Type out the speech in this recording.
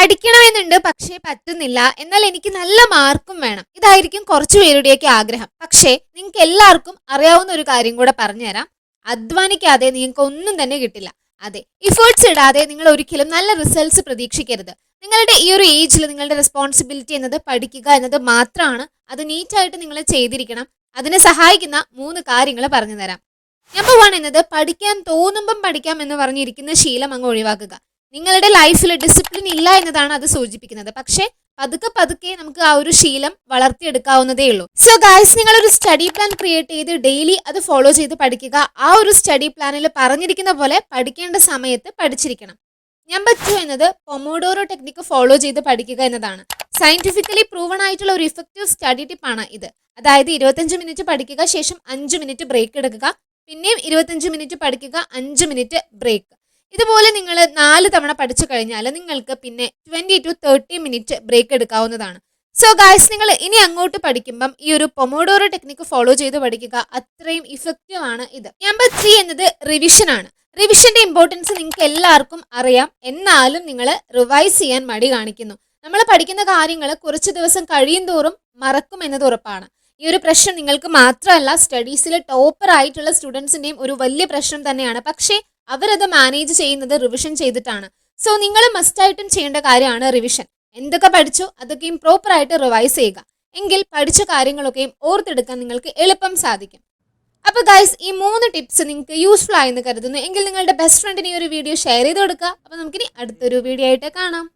പഠിക്കണമെന്നുണ്ട് പക്ഷേ പറ്റുന്നില്ല. എന്നാൽ എനിക്ക് നല്ല മാർക്കും വേണം. ഇതായിരിക്കും കുറച്ചു പേരുടെയൊക്കെ ആഗ്രഹം. പക്ഷേ നിങ്ങൾക്ക് എല്ലാവർക്കും അറിയാവുന്ന ഒരു കാര്യം കൂടെ പറഞ്ഞുതരാം. അധ്വാനിക്കാതെ നിങ്ങൾക്ക് ഒന്നും തന്നെ കിട്ടില്ല. അതെ ഇഫേർട്സ് ഇടാതെ നിങ്ങൾ ഒരിക്കലും നല്ല റിസൾട്ട്സ് പ്രതീക്ഷിക്കരുത്. നിങ്ങളുടെ ഈ ഒരു ഏജിൽ നിങ്ങളുടെ റെസ്പോൺസിബിലിറ്റി എന്നത് പഠിക്കുക എന്നത് മാത്രമാണ്. അത് നീറ്റായിട്ട് നിങ്ങൾ ചെയ്തിരിക്കണം. അതിനെ സഹായിക്കുന്ന മൂന്ന് കാര്യങ്ങൾ പറഞ്ഞു തരാം നമ്പർ വൺ എന്നത് പഠിക്കാൻ തോന്നുമ്പം പഠിക്കാം എന്ന് പറഞ്ഞിരിക്കുന്ന ശീലം അങ്ങ് ഒഴിവാക്കുക. നിങ്ങളുടെ ലൈഫിൽ ഡിസിപ്ലിൻ ഇല്ല എന്നതാണ് അത് സൂചിപ്പിക്കുന്നത്. പക്ഷേ പതുക്കെ പതുക്കെ നമുക്ക് ആ ഒരു ശീലം വളർത്തിയെടുക്കാവുന്നതേ ഉള്ളൂ. സോ ഗായ്സ് നിങ്ങൾ ഒരു സ്റ്റഡി പ്ലാൻ ക്രിയേറ്റ് ചെയ്ത് ഡെയിലി അത് ഫോളോ ചെയ്ത് പഠിക്കുക. ആ ഒരു സ്റ്റഡി പ്ലാനിൽ പറഞ്ഞിരിക്കുന്ന പോലെ പഠിക്കേണ്ട സമയത്ത് പഠിച്ചിരിക്കണം. നമ്പർ ടു എന്നത് പൊമോഡോറോ ടെക്നിക്ക് ഫോളോ ചെയ്ത് പഠിക്കുക എന്നതാണ്. സയന്റിഫിക്കലി പ്രൂവൺ ആയിട്ടുള്ള ഒരു ഇഫക്റ്റീവ് സ്റ്റഡി ടിപ്പാണ് ഇത്. അതായത് ഇരുപത്തഞ്ച് മിനിറ്റ് പഠിക്കുക ശേഷം അഞ്ച് മിനിറ്റ് ബ്രേക്ക് എടുക്കുക. പിന്നെയും ഇരുപത്തഞ്ച് മിനിറ്റ് പഠിക്കുക അഞ്ച് മിനിറ്റ് ബ്രേക്ക് ഇതുപോലെ നിങ്ങൾ നാല് തവണ പഠിച്ചു കഴിഞ്ഞാൽ നിങ്ങൾക്ക് പിന്നെ twenty to thirty minute break എടുക്കാവുന്നതാണ്. സോ ഗായ്സ് നിങ്ങൾ ഇനി അങ്ങോട്ട് പഠിക്കുമ്പം ഈ ഒരു പൊമോഡോറോ ടെക്നിക്ക് ഫോളോ ചെയ്ത് പഠിക്കുക. അത്രയും ഇഫക്റ്റീവ് ആണ് ഇത്. നമ്പർ ത്രീ എന്നത് റിവിഷൻ ആണ്. റിവിഷന്റെ ഇമ്പോർട്ടൻസ് നിങ്ങൾക്ക് എല്ലാവർക്കും അറിയാം. എന്നാലും നിങ്ങൾ റിവൈസ് ചെയ്യാൻ മടി കാണിക്കുന്നു. നമ്മൾ പഠിക്കുന്ന കാര്യങ്ങൾ കുറച്ച് ദിവസം കഴിയും തോറും മറക്കും എന്നത് ഉറപ്പാണ്. ഈ ഒരു പ്രശ്നം നിങ്ങൾക്ക് മാത്രമല്ല സ്റ്റഡീസിൽ ടോപ്പർ ആയിട്ടുള്ള സ്റ്റുഡൻസിന്റെയും ഒരു വലിയ പ്രശ്നം തന്നെയാണ്. പക്ഷേ അവരത് മാനേജ് ചെയ്യുന്നത് റിവിഷൻ ചെയ്തിട്ടാണ്. സോ നിങ്ങൾ മസ്റ്റായിട്ടും ചെയ്യേണ്ട കാര്യമാണ് റിവിഷൻ എന്തൊക്കെ പഠിച്ചു അതൊക്കെയും പ്രോപ്പർ ആയിട്ട് റിവൈസ് ചെയ്യുക. എങ്കിൽ പഠിച്ച കാര്യങ്ങളൊക്കെയും ഓർത്തെടുക്കാൻ നിങ്ങൾക്ക് എളുപ്പം സാധിക്കും. അപ്പോൾ ഗൈസ് ഈ മൂന്ന് ടിപ്സ് നിങ്ങൾക്ക് യൂസ്ഫുൾ ആയെന്ന് കരുതുന്നു. എങ്കിൽ നിങ്ങളുടെ ബെസ്റ്റ് ഫ്രണ്ടിന് ഈ ഒരു വീഡിയോ ഷെയർ ചെയ്ത് കൊടുക്കുക. അപ്പോൾ നമുക്കിനി അടുത്തൊരു വീഡിയോ ആയിട്ട് കാണാം.